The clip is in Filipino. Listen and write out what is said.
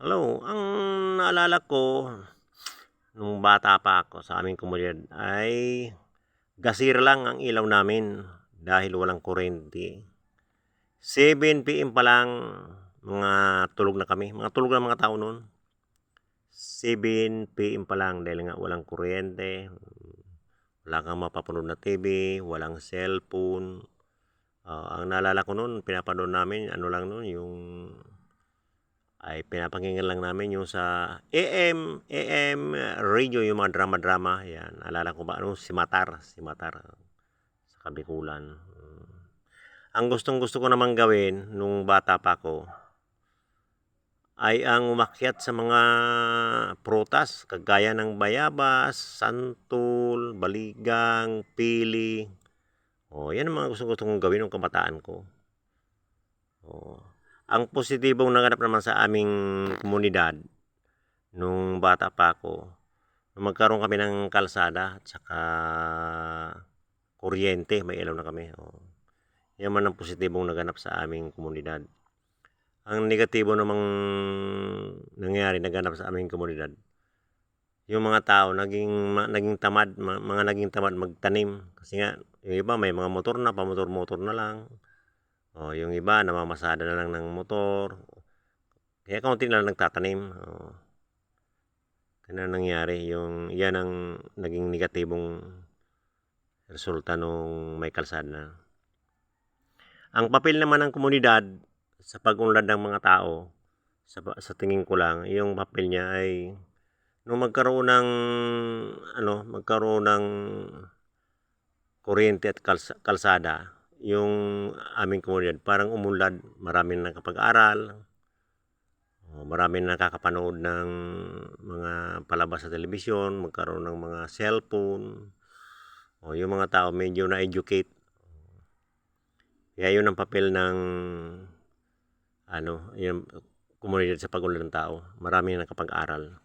Hello, ang naalala ko nung bata pa ako sa aming komunidad ay gasir lang ang ilaw namin dahil walang kuryente. 7 PM pa lang mga tulog na kami, mga tulog na mga tao noon. 7 PM pa lang dahil nga walang kuryente, wala kang mapapanood na TV, walang cellphone. Ah, ang naalala ko noon, pinapanood namin ano lang noon yung ay pinapakinggan lang namin yung sa AM, AM radio yung mga drama-drama. Yan, naalala ko ba ano si Matar, si Matar sa Kabikulan. Mm. Ang gustong-gusto ko namang gawin nung bata pa ako ay ang umakyat sa mga prutas kagaya ng bayabas, santol, baligang, pili. Oh, yan ang mga gusto-gusto kong gawin nung kabataan ko. Oh. Ang positibong naganap naman sa aming komunidad nung bata pa ako, magkaroon kami ng kalsada at saka kuryente, may ilaw na kami. Oh. Yan man ang positibong naganap sa aming komunidad. Ang negatibo namang nangyari naganap sa aming komunidad, yung mga tao naging ma- naging tamad, ma- mga naging tamad magtanim kasi nga yung iba may mga motor na, pamotor-motor na lang. O, yung iba namamasada na lang ng motor. Kaya kaunti na lang nagtatanim. O. Kaya nangyari yung yan ang naging negatibong resulta nung may kalsada na. Ang papel naman ng komunidad sa pag-unlad ng mga tao sa, sa tingin ko lang, yung papel niya ay nung magkaroon ng ano, magkaroon ng kuryente at kalsa, kalsada, yung aming komunidad parang umunlad, marami na nakapag-aral, marami na nakakapanood ng mga palabas sa telebisyon, magkaroon ng mga cellphone, o yung mga tao medyo na-educate. Kaya yun ang papel ng ano, yung komunidad sa pagunlad ng tao. Marami na nakapag-aral.